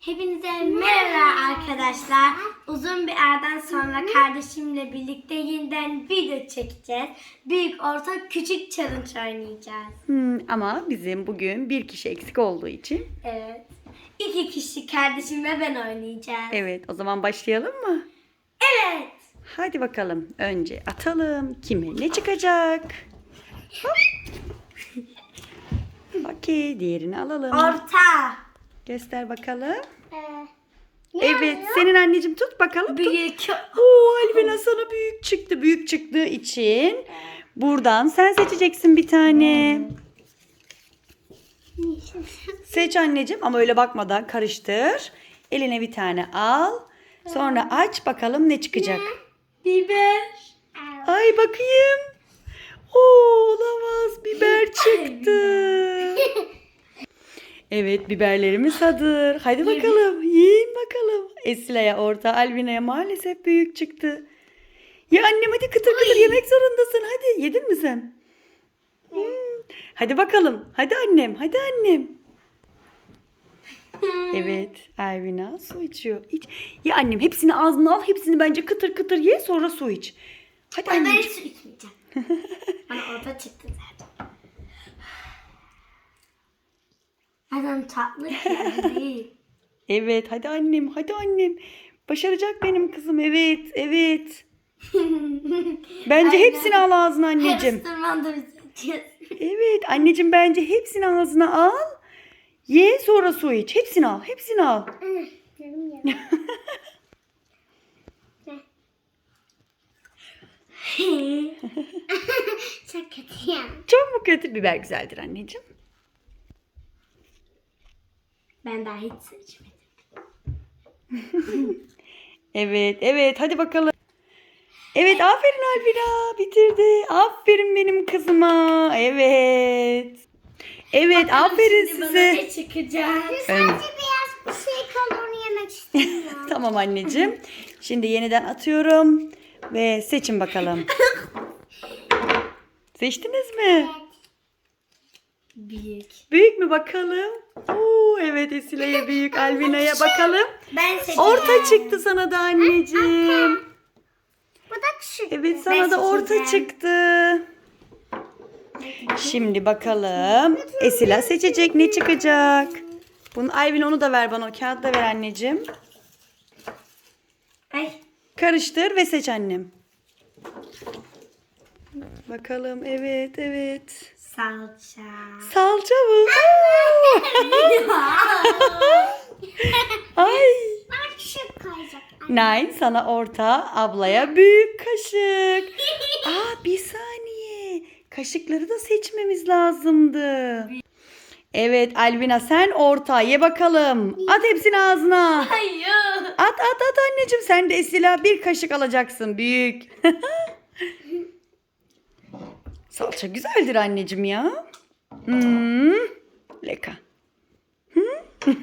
Hepinize merhaba arkadaşlar. Uzun bir aradan sonra kardeşimle birlikte yeniden video çekeceğiz. Büyük, orta, küçük challenge oynayacağız. Hmm, ama bizim bugün bir kişi eksik olduğu için. Evet. İki kişi kardeşim ve ben oynayacağız. Evet o zaman başlayalım mı? Evet. Hadi bakalım. Önce atalım. Kime ne çıkacak? Hop. Okey diğerini alalım. Orta. Göster bakalım. Ee, Evet senin anneciğim tut bakalım. Tut. Büyük. Oo Alvina sana büyük çıktı. Büyük çıktığı için buradan sen seçeceksin bir tane. Seç anneciğim ama öyle bakmadan karıştır. Eline bir tane al. Sonra aç bakalım ne çıkacak. Biber. Ay bakayım. Oo olamaz. Biber çıktı. Evet biberlerimiz hazır. Hadi bakalım. Yiyin bakalım. Esila'ya orta, Alvina'ya maalesef büyük çıktı. Ya annem hadi kıtır kıtır yemek zorundasın. Hadi yedin mi sen? Hmm. Hadi bakalım. Hadi annem. Hadi annem. Evet. Alvina su içiyor. İç. Ya annem hepsini ağzına al. Hepsini bence kıtır kıtır ye. Sonra su iç. Hadi Ben anneciğim. hiç su içmeyeceğim. Bana orta çıktı Adam tatlı ki değil. Evet hadi annem hadi annem. Başaracak benim kızım evet evet. Bence hepsini al ağzına anneciğim. Hamsterman da bizi Evet anneciğim bence hepsini ağzına al. Ye sonra su iç. Hepsini al hepsini al. Çok kötü ya. Çok mu kötü biber güzeldir anneciğim? Ben daha hiç seçmedim. Evet evet hadi bakalım. Evet aferin Alvira bitirdi. Aferin benim kızıma. Evet. Evet aferin Şimdi bana size. ne çıkacak? Ön- beyaz bir şey kalır onu yemek istemiyorum. Tamam anneciğim. Şimdi yeniden atıyorum. Ve seçin bakalım. Seçtiniz mi? Büyük. Büyük mü bakalım? Oo evet Esile'ye büyük, Alvina'ya bakalım. Ben seçeceğim. Orta çıktı sana da anneciğim. Bu da küçük. Evet sana da orta çıktı. Şimdi bakalım Esila seçecek ne çıkacak? Bunu Alvin onu da ver bana o kağıt da ver anneciğim. Ay. Karıştır ve seç annem. Bakalım evet evet. Salça. Salça mı? Ay. Bana küçük koyacak. Nine sana orta, ablaya büyük kaşık. Aa bir saniye. Kaşıkları da seçmemiz lazımdı. Evet Alvina sen orta ye bakalım. At hepsini ağzına. Hayır. At at at anneciğim sen de Esila bir kaşık alacaksın büyük. Salça güzeldir anneciğim ya. Hmm. Leka. Hmm.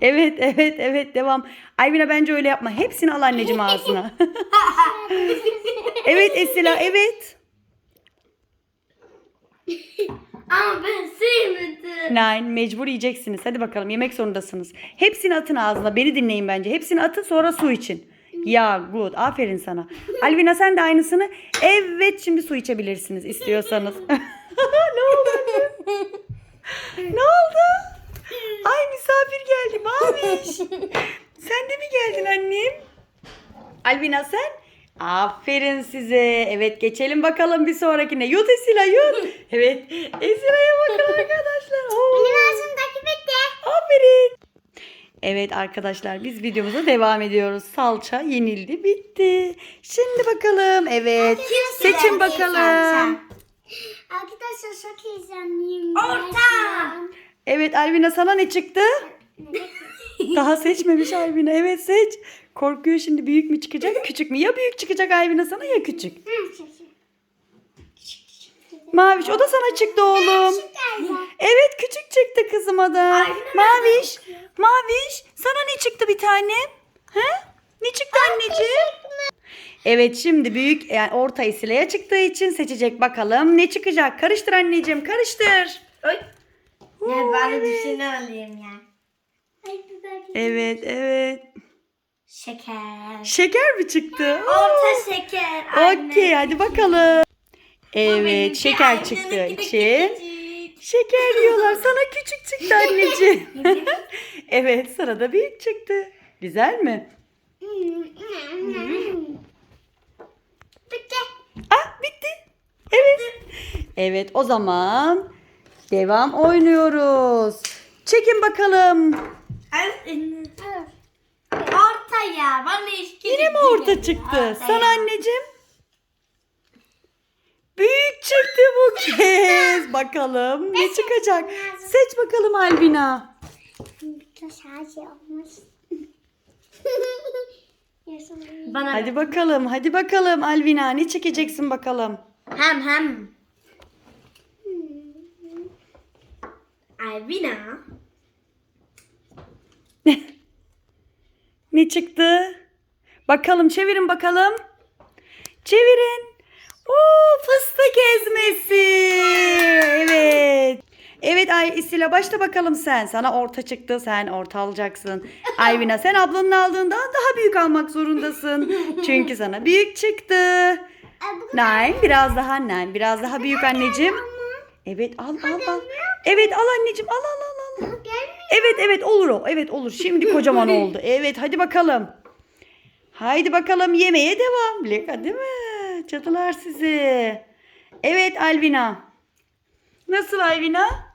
evet evet evet devam. Ayvina bence öyle yapma. Hepsini al anneciğim ağzına. evet Esila evet. Ama ben sevmedim. Nine mecbur yiyeceksiniz. Hadi bakalım yemek zorundasınız. Hepsini atın ağzına. Beni dinleyin bence. Hepsini atın sonra su için. Ya good. Aferin sana. Alvina sen de aynısını. Evet şimdi su içebilirsiniz istiyorsanız. ne oldu? Ne oldu? Ay misafir geldi Maviş. sen de mi geldin annem? Alvina sen? Aferin size. Evet geçelim bakalım bir sonrakine. Yut Esila yut. Evet. Esila'ya bakın arkadaşlar. Oo. Üniversitedeki bitti. Aferin. Evet arkadaşlar biz videomuza devam ediyoruz. Salça yenildi bitti. Şimdi bakalım evet. Seçin bakalım. Arkadaşlar çok heyecanlıyım. Orta. Evet Alvina sana ne çıktı? Daha seçmemiş Alvina. Evet seç. Korkuyor şimdi büyük mü çıkacak küçük mü? Ya büyük çıkacak Alvina sana ya küçük. Maviş o da sana çıktı oğlum. Evet küçük çıktı kızıma da. Maviş, Maviş sana ne çıktı bir tane? He? Ne çıktı anneciğim? Evet şimdi büyük yani orta isileye çıktığı için seçecek bakalım ne çıkacak. Karıştır anneciğim karıştır. Oy. Ya ben de düşünü alayım ya. Evet evet. Şeker. Şeker mi çıktı? Orta şeker. anne. Okey hadi bakalım. Evet şeker çıktığı için. Şeker diyorlar. Sana küçük çıktı anneciğim. evet sana da büyük çıktı. Güzel mi? Bitti. Ah bitti. Evet. Evet o zaman devam oynuyoruz. Çekin bakalım. Ortaya. Bana Yine mi orta çıktı? Sana anneciğim. Büyük çıktı bu kez. Bakalım ne çıkacak? Seç bakalım Albina. Bana Hadi bakalım, hadi bakalım Alvina. Ne çekeceksin bakalım? Hem hem. Alvina. Ne çıktı? Bakalım çevirin bakalım. Çevirin. Oo fıstık ezmesi. Evet. Evet Ay İsila başla bakalım sen. Sana orta çıktı. Sen orta alacaksın. Ayvina sen ablanın aldığından daha büyük almak zorundasın. Çünkü sana büyük çıktı. Nein biraz daha nein. Biraz daha büyük anneciğim. Evet al al al. Evet al anneciğim al al al al. Evet evet olur o. Evet olur. Şimdi kocaman oldu. Evet hadi bakalım. Haydi bakalım yemeğe devam. Leka değil mi? Cadılar sizi. Evet Alvina. Nasıl Alvina?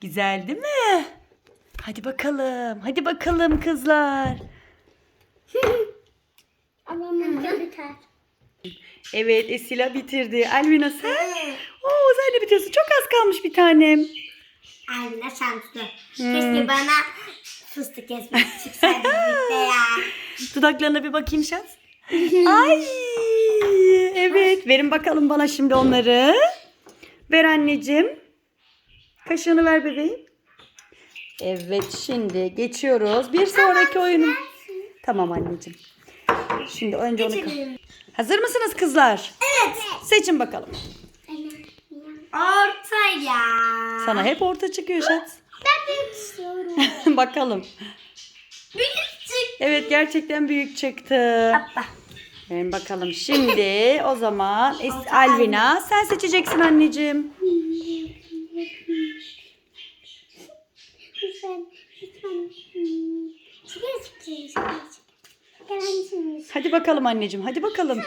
Güzel değil mi? Hadi bakalım. Hadi bakalım kızlar. Evet Esila bitirdi. Alvina sen? Oo sen de bitiyorsun. Çok az kalmış bir tanem. Alvina şanslı. Keşke bana fıstık ezmesi çıksaydı birlikte ya. Dudaklarına bir bakayım şans. Ay verin bakalım bana şimdi onları. Ver anneciğim. Kaşığını ver bebeğim. Evet şimdi geçiyoruz. Bir sonraki oyunu. Tamam anneciğim. Şimdi önce onu... Hazır mısınız kızlar? Evet. Seçin bakalım. Ortaya. Sana hep orta çıkıyor şans. Ben büyük istiyorum. bakalım. büyük çık. Evet gerçekten büyük çıktı. Hoppa. Verin bakalım şimdi o zaman Es- Alvina sen seçeceksin anneciğim. Lütfen, lütfen. Hangisini? Hadi bakalım anneciğim hadi bakalım.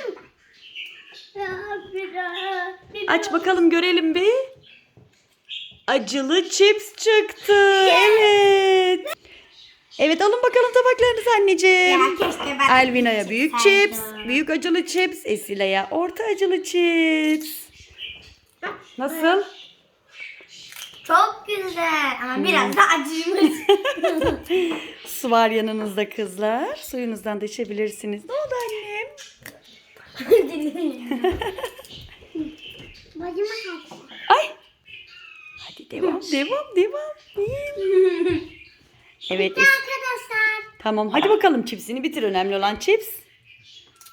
Aç bakalım görelim bir. Acılı chips çıktı. Evet. Evet alın bakalım tabaklarınızı anneciğim. Ya de büyük çıksaydım. chips, büyük acılı chips, Esile'ye orta acılı chips. Nasıl? Çok güzel ama biraz da acıymış. Su var yanınızda kızlar. Suyunuzdan da içebilirsiniz. Ne oldu annem? Ay. Hadi devam, devam, devam. Evet. Es- Arkadaşlar. tamam hadi bakalım çipsini bitir. Önemli olan chips.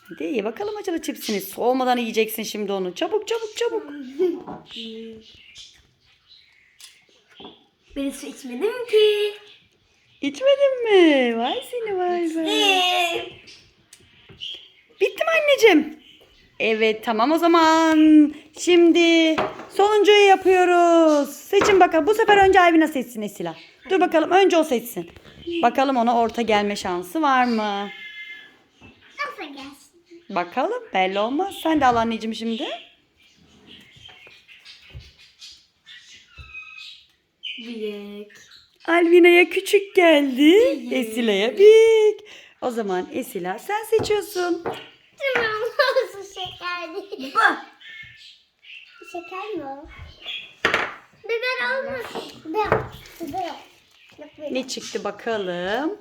Hadi ye bakalım acılı çipsini. Soğumadan yiyeceksin şimdi onu. Çabuk çabuk çabuk. ben su içmedim ki. İçmedin mi? Vay seni vay vay. Bitti mi anneciğim? Evet tamam o zaman. Şimdi sonuncuyu yapıyoruz. Seçin bakalım. Bu sefer önce Alvina seçsin Esila. Dur bakalım önce o seçsin. Bakalım ona orta gelme şansı var mı? Gelsin? Bakalım belli olmaz. Sen de al anneciğim şimdi. büyük. Alvina'ya küçük geldi. Esila'ya büyük. O zaman Esila sen seçiyorsun. Tamam. Nasıl şeker değil? Bu. Şeker mi o? Biber olmuş. Biber. Biber. Ne çıktı bakalım.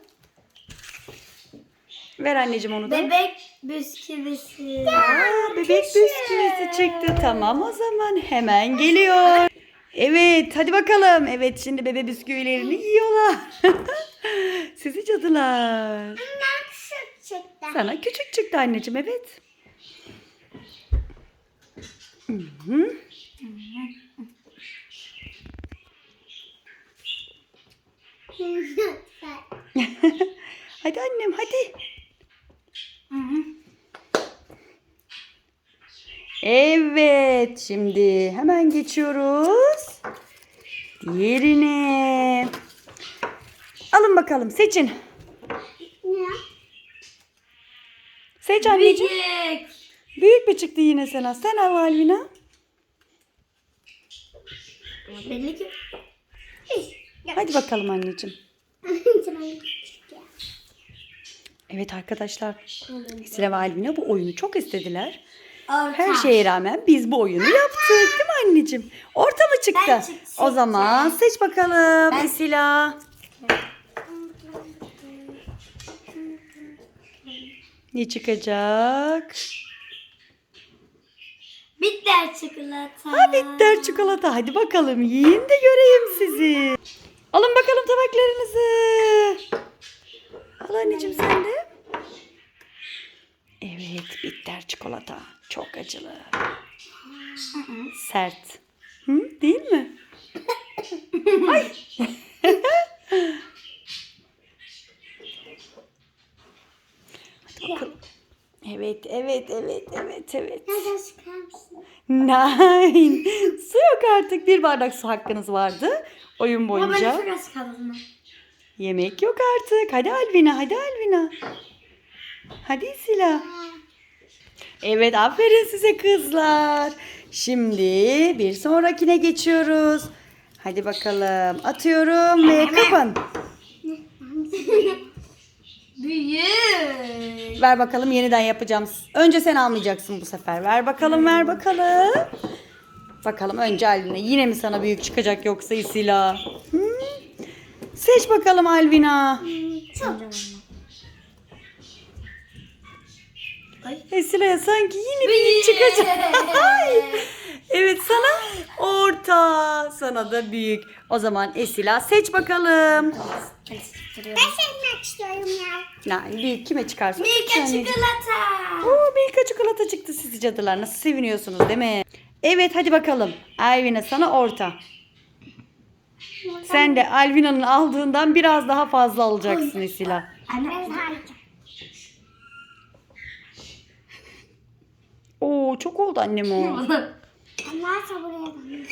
Ver anneciğim onu da. Bebek bisküvisi. Aa, bebek bisküvisi çıktı. Tamam o zaman hemen geliyor. Evet hadi bakalım. Evet şimdi bebe bisküvilerini yiyorlar. Sizi cadılar. Bundan küçük çıktı. Sana küçük çıktı anneciğim evet. Hı hı. Lütfen. hadi annem hadi. Evet şimdi hemen geçiyoruz. Diğerine. Alın bakalım seçin. Ne? Seç anneciğim. Büyük bir çıktı yine sana. Sen al Alvina. Belli ki. Hadi bakalım anneciğim. Evet arkadaşlar. Esra ve Alvina bu oyunu çok istediler. Orta. Her şeye rağmen biz bu oyunu yaptık değil mi anneciğim? Orta mı çıktı? O zaman seç bakalım Ben- Esila. Ne çıkacak? Bitter çikolata. Ha bitter çikolata. Hadi bakalım yiyin de göreyim sizi. Alın bakalım tabaklarınızı. Al anneciğim sen de. Evet bitter çikolata. Çok acılı. Sert. Hı, değil mi? Ay. Hadi bakalım. Evet, evet, evet, evet. Nereden çıkar mısın? Nein. Su yok artık. Bir bardak su hakkınız vardı. Oyun Ama ben boyunca. az kaldım. Yemek yok artık. Hadi Alvina, hadi Alvina. Hadi Sila. Evet, aferin size kızlar. Şimdi bir sonrakine geçiyoruz. Hadi bakalım. Atıyorum ve kapın. Büyük. Ver bakalım yeniden yapacağım. Önce sen almayacaksın bu sefer. Ver bakalım, ver bakalım. Bakalım önce Alvina. Yine mi sana büyük çıkacak yoksa Isila? Hı? Seç bakalım Alvina. Esila'ya sanki yine büyük çıkacak. Ay. evet sana da büyük. O zaman Esila seç bakalım. Ben seçmek istiyorum ya. Yani büyük kime çıkarsa. Milka çikolata. Oo Milka çikolata çıktı sizi cadılar. Nasıl seviniyorsunuz değil mi? Evet hadi bakalım. Alvina sana orta. Sen de Alvina'nın aldığından biraz daha fazla alacaksın Esila. Oo çok oldu annem o. Allah sabır edin.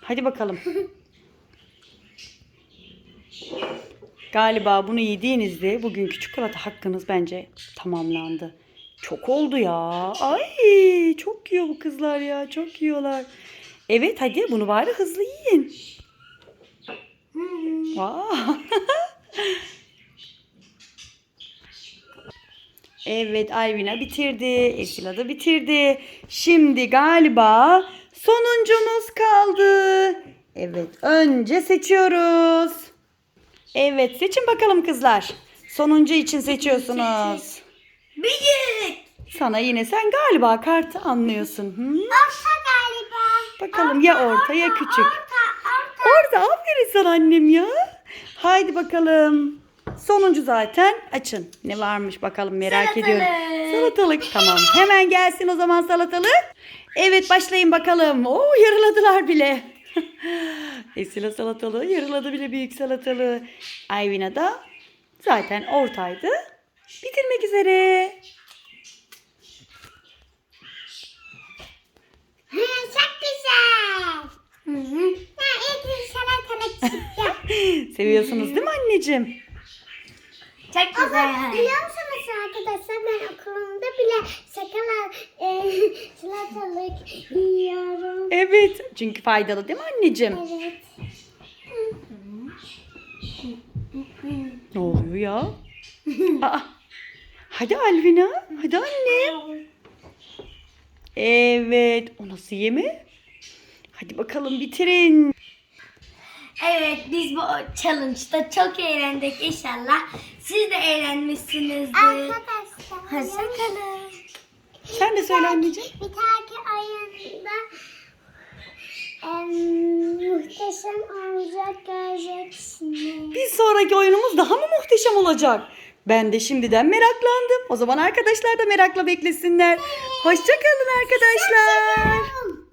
Hadi bakalım. Galiba bunu yediğinizde bugünkü çikolata hakkınız bence tamamlandı. Çok oldu ya. Ay çok yiyor bu kızlar ya. Çok yiyorlar. Evet hadi bunu bari hızlı yiyin. Evet Ayvina bitirdi. Esila da bitirdi. Şimdi galiba sonuncumuz kaldı. Evet önce seçiyoruz. Evet seçin bakalım kızlar. Sonuncu için seçiyorsunuz. Büyük. Sana yine sen galiba kartı anlıyorsun. Hı? Orta galiba. Bakalım ya orta ya küçük. Orta, orta. Orada aferin sana annem ya. Haydi bakalım. Sonuncu zaten açın. Ne varmış bakalım merak Salatalık. ediyorum. Salatalık tamam. Hemen gelsin o zaman salatalık. Evet başlayın bakalım. Oo yarıladılar bile. Esila salatalığı yarıladı bile büyük salatalığı. Ayvina da zaten ortaydı. Bitirmek üzere. Hı, Çok güzel. Hı hı. Ya ilk bir salatalık çıktı. Seviyorsunuz değil mi anneciğim? Çok Ama güzel. biliyor musunuz arkadaşlar ben okulumda bile sakala e, salatalık yiyorum. Evet. Çünkü faydalı değil mi anneciğim? Evet. Ne oluyor ya? Aa, hadi Alvina. Hadi anne. Evet. O nasıl yeme? Hadi bakalım bitirin. Evet biz bu challenge'da çok eğlendik inşallah. Siz de eğlenmişsinizdir. Arkadaşlar. Hoşçakalın. Sen de söyle anneciğim. Bir dahaki oyunda em, muhteşem olacak göreceksiniz. Bir sonraki oyunumuz daha mı muhteşem olacak? Ben de şimdiden meraklandım. O zaman arkadaşlar da merakla beklesinler. Hoşçakalın arkadaşlar.